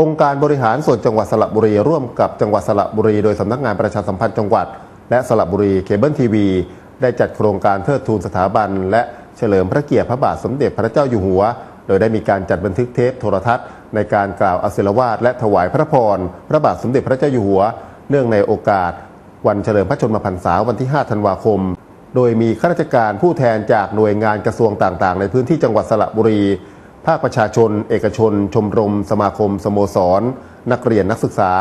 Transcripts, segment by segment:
องค์การบริหารส่วนจังหวัดสระบุรี ร่วมกับจังหวัดสระบุรี โดยสำนักงานประชาสัมพันธ์จังหวัด และสระบุรีเคเบิลทีวี ได้จัดโครงการเทิดทูนสถาบัน และเฉลิมพระเกียรติพระบาทสมเด็จพระเจ้าอยู่หัว โดยได้มีการจัดบันทึกเทปโทรทัศน์ ในการกล่าวอศิลวาทและถวายพระพรพระบาทสมเด็จพระเจ้าอยู่หัว เนื่องในโอกาส วันเฉลิมพระชนมพรรษาวันที่ 5 ธันวาคม โดยมีข้าราชการผู้แทนจากหน่วยงานกระทรวงต่างๆ ในพื้นที่จังหวัดสระบุรี ภาคประชาชน เอกชน ชมรม สมาคม สโมสร นักเรียนนักศึกษา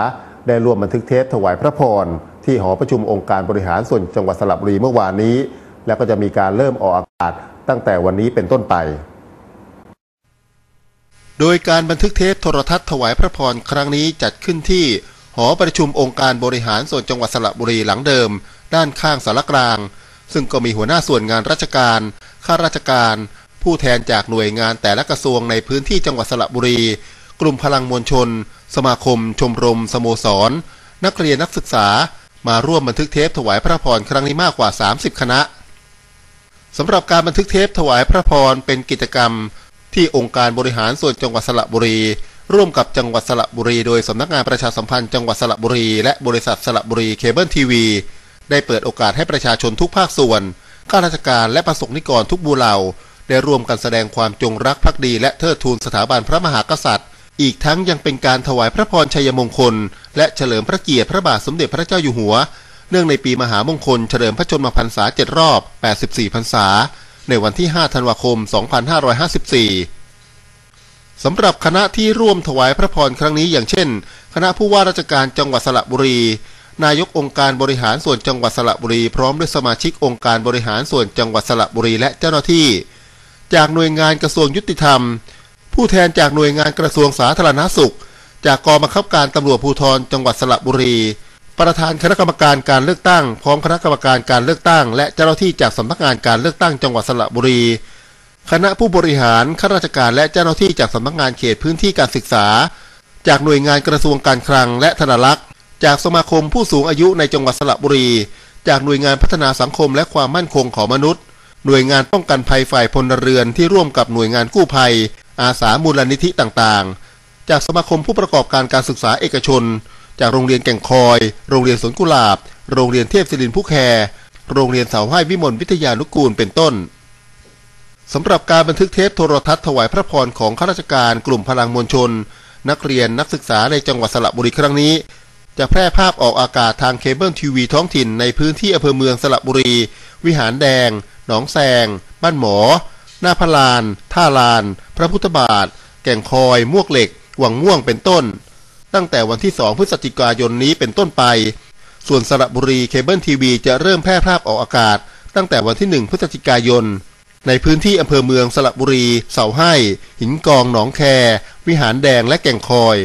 ได้ร่วมบันทึกเทปถวายพระพร ที่หอประชุมองค์การบริหารส่วนจังหวัดสระบุรีเมื่อวานนี้ และก็จะมีการเริ่มออกอากาศตั้งแต่วันนี้เป็นต้นไป โดยการบันทึกเทปโทรทัศน์ถวายพระพรครั้งนี้จัดขึ้นที่หอประชุมองค์การบริหารส่วนจังหวัดสระบุรีหลังเดิม ด้านข้างสารกลาง ซึ่งก็มีหัวหน้าส่วนงานราชการข้าราชการ ผู้แทนจากหน่วยงานแต่ละกระทรวงในพื้นที่จังหวัดสระบุรี กลุ่มพลังมวลชน สมาคม ชมรม สโมสร นักเรียนนักศึกษา มาร่วมบันทึกเทปถวายพระพรครั้งนี้มากกว่า 30 คณะสำหรับการบันทึกเทปถวายพระพรเป็นกิจกรรม ที่องค์การบริหารส่วนจังหวัดสระบุรี ร่วมกับจังหวัดสระบุรี โดยสำนักงานประชาสัมพันธ์จังหวัดสระบุรี และบริษัทสระบุรีเคเบิลทีวีได้เปิดโอกาสให้ประชาชนทุกภาคส่วนข้าราชการและประสงนิกรทุกบูเหล่า ได้ร่วมกันแสดงความจงรักภักดี และเทิดทูนสถาบันพระมหากษัตริย์ อีกทั้งยังเป็นการถวายพระพรชัยมงคล และเฉลิมพระเกียรติพระบาทสมเด็จพระเจ้าอยู่หัว เนื่องในปีมหามงคลเฉลิมพระชนมพรรษา7รอบ 84 พรรษา ในวันที่ 5 ธันวาคม 2554สำหรับคณะที่ร่วมถวายพระพรครั้งนี้อย่างเช่น คณะผู้ว่าราชการจังหวัดสระบุรี นายกองค์การบริหารส่วนจังหวัดสระบุรี พร้อมด้วยสมาชิกองค์การบริหารส่วนจังหวัดสระบุรีและเจ้าหน้าที่ จากหน่วยงานกระทรวงยุติธรรม ผู้แทนจากหน่วยงานกระทรวงสาธารณสุข จากกองบังคับการตำรวจภูธรจังหวัดสระบุรี ประธานคณะกรรมการการเลือกตั้ง พร้อมคณะกรรมการการเลือกตั้ง และเจ้าหน้าที่จากสำนักงานการเลือกตั้งจังหวัดสระบุรี คณะผู้บริหารข้าราชการและเจ้าหน้าที่จากสำนักงานเขตพื้นที่การศึกษา จากหน่วยงานกระทรวงการคลังและธนารักษ์จากสมาคมผู้สูงอายุในจังหวัดสระบุรี จากหน่วยงานพัฒนาสังคมและความมั่นคงของมนุษย์ หน่วยงานป้องกันภัยฝ่ายพลเรือนที่ร่วมกับหน่วยงานกู้ภัย อาสามูลนิธิต่างๆ จากสมาคมผู้ประกอบการการศึกษาเอกชน จากโรงเรียนแก่งคอย โรงเรียนสวนกุหลาบ โรงเรียนเทพศิรินผู้แคร์โรงเรียนเสาให้วิมลวิทยานุกูลเป็นต้นสำหรับการบันทึกเทปโทรทัศน์ถวายพระพรของข้าราชการกลุ่มพลังมวลชน นักเรียนนักศึกษาในจังหวัดสระบุรีครั้งนี้ จะแพร่ภาพออกอากาศทางเคเบิลทีวีท้องถิ่นในพื้นที่อำเภอเมืองสระบุรี วิหารแดง หนองแซง บ้านหมอ หน้าพลาน ท่าลาน พระพุทธบาท แก่งคอย มวกเหล็ก หวังม่วงเป็นต้น ตั้งแต่วันที่2พฤศจิกายนนี้เป็นต้นไป ส่วนสระบุรีเคเบิลทีวีจะเริ่มแพร่ภาพออกอากาศ ตั้งแต่วันที่1พฤศจิกายน ในพื้นที่อำเภอเมืองสระบุรี เสาให้ หินกองหนองแค วิหารแดงและแก่งคอย